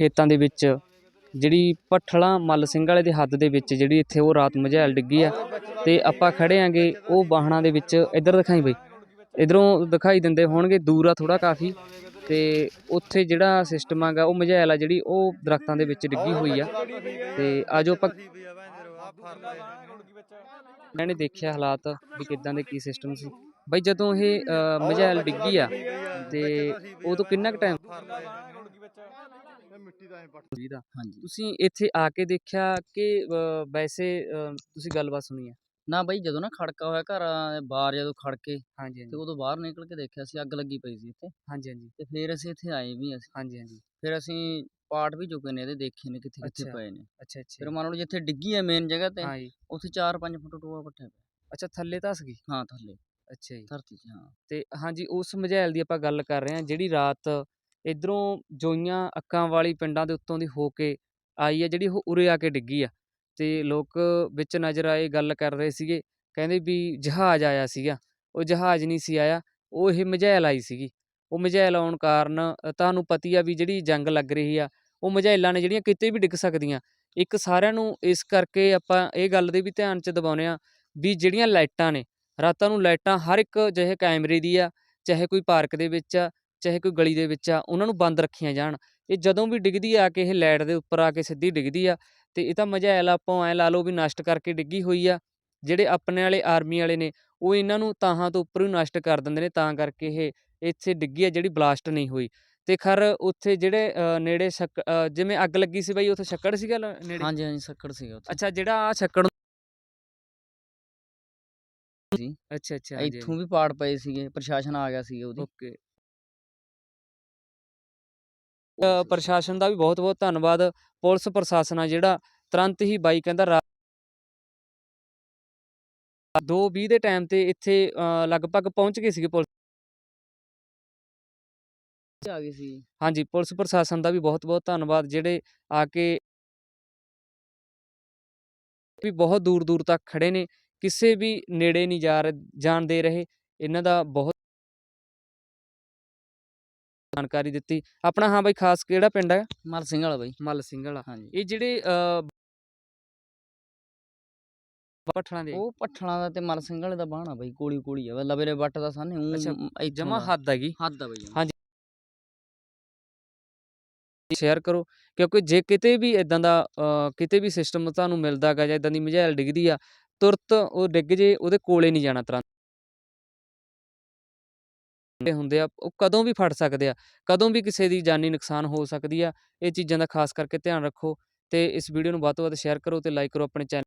ਖੇਤਾਂ ਦੇ ਵਿੱਚ, ਜਿਹੜੀ ਭੱਠਲਾਂ ਮੱਲ ਸਿੰਘ ਵਾਲੇ ਦੇ ਹੱਦ ਦੇ ਵਿੱਚ, ਜਿਹੜੀ ਇੱਥੇ ਉਹ ਰਾਤ ਮਝੈਲ ਡਿੱਗੀ ਆ, ਤੇ ਆਪਾਂ ਖੜੇ ਆਂਗੇ, ਉਹ ਬਾਹਣਾ ਦੇ ਵਿੱਚ, ਇੱਧਰ ਦਿਖਾਈ ਬਈ, ਇਧਰੋਂ ਦਿਖਾਈ ਦਿੰਦੇ ਹੋਣਗੇ, ਦੂਰ ਆ ਥੋੜਾ ਕਾਫੀ, ਤੇ ਉੱਥੇ ਜਿਹੜਾ ਸਿਸਟਮ ਆਗਾ, ਉਹ ਮਝੈਲ ਆ ਜਿਹੜੀ, ਉਹ ਦਰਖਤਾਂ ਦੇ ਵਿੱਚ ਡਿੱਗੀ ਹੋਈ ਆ, ਤੇ ਆਜੋ ਆਪਾਂ ਇਹਨਾਂ ਨੇ ਦੇਖਿਆ ਹਾਲਾਤ ਵੀ ਕਿਦਾਂ ਦੇ, ਕੀ ਸਿਸਟਮ ਸੀ। ਬਈ ਜਦੋਂ ਇਹ ਅ, ਮਝੈਲ ਡਿੱਗੀ ਆ ਤੇ ਉਦੋਂ ਕਿੰਨਾ ਕੁ ਟਾਈਮ ਜੀ। ਦਾ ਹਾਂਜੀ। ਤੁਸੀਂ ਇੱਥੇ ਆ ਕੇ ਦੇਖਿਆ ਕਿ ਅ, ਵੈਸੇ ਅ, ਤੁਸੀਂ ਗੱਲਬਾਤ ਸੁਣੀ ਹੈ ਨਾ ਬਈ ਜਦੋਂ ਨਾ ਖੜਕਾ ਹੋਇਆ ਘਰਾਂ ਦੇ ਬਾਹਰ ਜਦੋਂ ਖੜਕੇ ਹਾਂਜੀ ਤੇ ਹਾਂਜੀ ਉਦੋਂ ਬਾਹਰ ਨਿਕਲ ਕੇ ਦੇਖਿਆ ਸੀ ਅੱਗ ਲੱਗੀ ਪਈ ਸੀ ਇੱਥੇ। ਹਾਂਜੀ ਹਾਂਜੀ। ਤੇ ਫਿਰ ਅਸੀਂ ਇੱਥੇ ਆਏ ਵੀ ਅਸੀਂ। ਹਾਂਜੀ ਹਾਂਜੀ। ਫਿਰ ਅਸੀਂ ਪਾਰਟ ਵੀ ਚੁੱਕੇ ਨੇ ਇਹਦੇ ਦੇਖੇ ਨੇ ਕਿੱਥੇ ਕਿੱਥੇ ਅੱਛਾ। ਪਏ ਨੇ। ਅੱਛਾ ਅੱਛਾ। ਫਿਰ ਮੰਨ ਲਓ ਜਿੱਥੇ ਡਿੱਗੀ ਹੈ ਮੇਨ ਜਗ੍ਹਾ ਤੇ ਹਾਂ ਜੀ ਉੱਥੇ 4-5 ਫੁੱਟ ਟੋਆ ਪੱਠੇ ਪਏ। ਅੱਛਾ ਥੱਲੇ ਧਸ ਗਈ? ਹਾਂ ਥੱਲੇ। ਅੱਛਾ ਜੀ। ਧਰਤੀ 'ਚ ਹਾਂ। ਤੇ ਹਾਂਜੀ, ਉਸ ਮਝੈਲ ਦੀ ਆਪਾਂ ਗੱਲ ਕਰ ਰਹੇ ਹਾਂ, ਜਿਹੜੀ ਰਾਤ ਇਧਰੋਂ ਜੋਈਆਂ ਅੱਕਾਂ ਵਾਲੀ ਪਿੰਡਾਂ ਦੇ ਉੱਤੋਂ ਦੀ ਹੋ ਕੇ ਆਈ ਹੈ, ਜਿਹੜੀ ਉਹ ਉਰੇ ਆ ਕੇ ਡਿੱਗੀ ਆ। ਤੇ ਲੋਕ ਵਿੱਚ ਨਜ਼ਰ ਆਏ, ਗੱਲ ਕਰ ਰਹੇ ਸੀਗੇ, ਕਹਿੰਦੇ ਵੀ ਜਹਾਜ਼ ਆਇਆ ਸੀਗਾ। ਉਹ ਜਹਾਜ਼ ਨਹੀਂ ਸੀ ਆਇਆ, ਉਹ ਇਹ ਮਝੈਲ ਆਈ ਸੀਗੀ। ਉਹ ਮਝੈਲ ਆਉਣ ਕਾਰਨ ਤੁਹਾਨੂੰ ਪਤੀ ਆ ਵੀ ਜਿਹੜੀ ਜੰਗ ਲੱਗ ਰਹੀ ਆ, ਉਹ ਮਝੈਲਾਂ ਨੇ ਜਿਹੜੀਆਂ ਕਿਤੇ ਵੀ ਡਿੱਗ ਸਕਦੀਆਂ। ਇੱਕ ਸਾਰਿਆਂ ਨੂੰ ਇਸ ਕਰਕੇ ਆਪਾਂ ਇਹ ਗੱਲ ਦੇ ਵੀ ਧਿਆਨ ਚ ਦਿਵਾਉਂਦੇ ਆ ਵੀ ਜਿਹੜੀਆਂ ਲਾਈਟਾਂ ਨੇ ਰਾਤਾਂ ਨੂੰ ਲਾਈਟਾਂ ਹਰ ਇੱਕ ਜਿਹੇ ਕੈਮਰੇ ਦੀ ਆ ਚਾਹੇ ਕੋਈ ਪਾਰਕ ਦੇ ਵਿੱਚ ਆ ਚਾਹੇ ਕੋਈ ਗਲੀ ਦੇ ਵਿੱਚ ਆ ਉਹਨਾਂ ਨੂੰ ਬੰਦ ਰੱਖੀਆਂ ਜਾਣ। ਇਹ ਜਦੋਂ ਵੀ ਡਿੱਗਦੀ ਆ ਕੇ ਇਹ ਲਾਈਟ ਦੇ ਉੱਪਰ ਆ ਕੇ ਸਿੱਧੀ ਡਿੱਗਦੀ ਆ ਤੇ ਇਹ ਤਾਂ ਮਝੈਲ ਆਪਾਂ ਐ ਲਾ ਲਓ ਵੀ ਨਸ਼ਟ ਕਰਕੇ ਡਿੱਗੀ ਹੋਈ ਆ। ਜਿਹੜੇ ਆਪਣੇ ਵਾਲੇ ਆਰਮੀ ਵਾਲੇ ਨੇ ਉਹ ਇਹਨਾਂ ਨੂੰ ਤਾਹਾਂ ਤੋਂ ਉੱਪਰ ਹੀ ਨਸ਼ਟ ਕਰ ਦਿੰਦੇ ਨੇ ਤਾਂ ਕਰਕੇ ਇਹ ਇੱਥੇ ਡਿੱਗੀ ਆ ਜਿਹੜੀ ਬਲਾਸਟ ਨਹੀਂ ਹੋਈ। ਤੇ ਖਰ ਉੱਥੇ ਜਿਹੜੇ ਨੇੜੇ ਜਿਵੇਂ ਅੱਗ ਲੱਗੀ ਸੀ ਬਾਈ ਉੱਥੇ ਛੱਕੜ ਸੀਗਾ ਲ- ਨੇੜੇ? ਹਾਂਜੀ ਹਾਂਜੀ ਸੱਕੜ ਸੀਗਾ ਉੱਥੇ। ਅੱਛਾ ਜਿਹੜਾ ਆ ਛੱਕੜ ਜੀ ਅੱਛਾ ਅੱਛਾ ਹਾਂਜੀ, ਇੱਥੋਂ ਵੀ ਪਾੜ ਪਏ ਸੀਗੇ ਪ੍ਰਸ਼ਾਸਨ ਆ ਗਿਆ ਸੀ ਉਹਦੀ। ਓਕੇ। ਅ, ਪ੍ਰਸ਼ਾਸਨ ਦਾ ਵੀ ਬਹੁਤ ਬਹੁਤ ਧੰਨਵਾਦ। ਪੁਲਿਸ ਪ੍ਰਸ਼ਾਸਨ ਆ ਜਿਹੜਾ ਤੁਰੰਤ ਹੀ ਬਾਈ ਕਹਿੰਦਾ ਰਾ- ਦੋ 20 ਦੇ ਟਾਈਮ ਤੇ ਇੱਥੇ ਅ, ਲਗਭਗ ਪਹੁੰਚ ਗਏ ਸੀਗੇ ਪੁਲਿਸ ਆ ਗਈ ਸੀ। ਹਾਂਜੀ ਪੁਲਿਸ ਪ੍ਰਸ਼ਾਸਨ ਦਾ ਵੀ ਬਹੁਤ ਬਹੁਤ ਧੰਨਵਾਦ ਜਿਹੜੇ ਆ ਕੇ ਵੀ ਬਹੁਤ ਦੂਰ ਦੂਰ ਤੱਕ ਖੜੇ ਨੇ। ਕਿਸੇ ਵੀ ਨੇੜੇ ਨਹੀਂ ਜਾ ਰਹੇ ਜਾਣ ਦੇ ਰਹੇ। ਇਹਨਾਂ ਦਾ ਬਹੁਤ ਜਾਣਕਾਰੀ ਦਿੱਤੀ। ਆਪਣਾ ਹਾਂ ਬਾਈ ਖਾਸ ਕਿਹੜਾ ਪਿੰਡ ਹੈ ਮਲ ਸਿੰਘ ਵਾਲਾ ਬਈ ਮੱਲ ਸਿੰਘ ਵਾਲਾ। ਹਾਂਜੀ। ਇਹ ਜਿਹੜੇ ਅ ਪਠਣਾ ਦੇ। ਉਹ ਪੱਠਣਾ ਦਾ ਤੇ ਮਲ ਸਿੰਘ ਵਾਲੇ ਦਾ ਬਾਣਾ ਬਈ ਕੋਲੀ ਕੋਲੀ ਆ। ਲਵੇਰੇ ਵੱਟ ਦਾ ਸਾਨੇ ਅੱਛਾ, ਉਹ ਜਮਾ ਹੱਦ ਹੈਗੀ। ਹੱਦ ਆ ਬਈ ਜਮਾਂ। ਹਾਂਜੀ। ਸ਼ੇਅਰ ਕਰੋ ਕਿਉਂਕਿ ਜੇ ਕਿਤੇ ਵੀ ਇਦਾਂ ਦਾ ਅ, ਕਿਤੇ ਵੀ ਸਿਸਟਮ ਤੁਹਾਨੂੰ ਮਿਲਦਾ ਹੈਗਾ ਜਾਂ ਇਦਾਂ ਦੀ ਮਝੈਲ ਡਿੱਗਦੀ ਆ ਤੁਰਤ ਉਹ ਡਿੱਗ ਜੇ, ਉਹਦੇ ਕੋਲੇ ਨਹੀਂ ਜਾਣਾ ਤੁਰੰਤ। ਹੁੰਦੇ ਆ, ਉਹ ਕਦੋਂ ਵੀ ਫੜ ਸਕਦੇ ਆ, ਕਦੋਂ ਵੀ ਕਿਸੇ ਦੀ ਜਾਨੀ ਨੁਕਸਾਨ ਹੋ ਸਕਦੀ ਆ, ਇਹ ਚੀਜ਼ਾਂ ਦਾ ਖਾਸ ਕਰਕੇ ਧਿਆਨ ਰੱਖੋ ਤੇ ਇਸ ਵੀਡੀਓ ਨੂੰ ਵੱਧ ਤੋਂ ਵੱਧ ਸ਼ੇਅਰ ਕਰੋ ਤੇ ਲਾਈਕ ਕਰੋ ਆਪਣੇ ਚੈਨਲ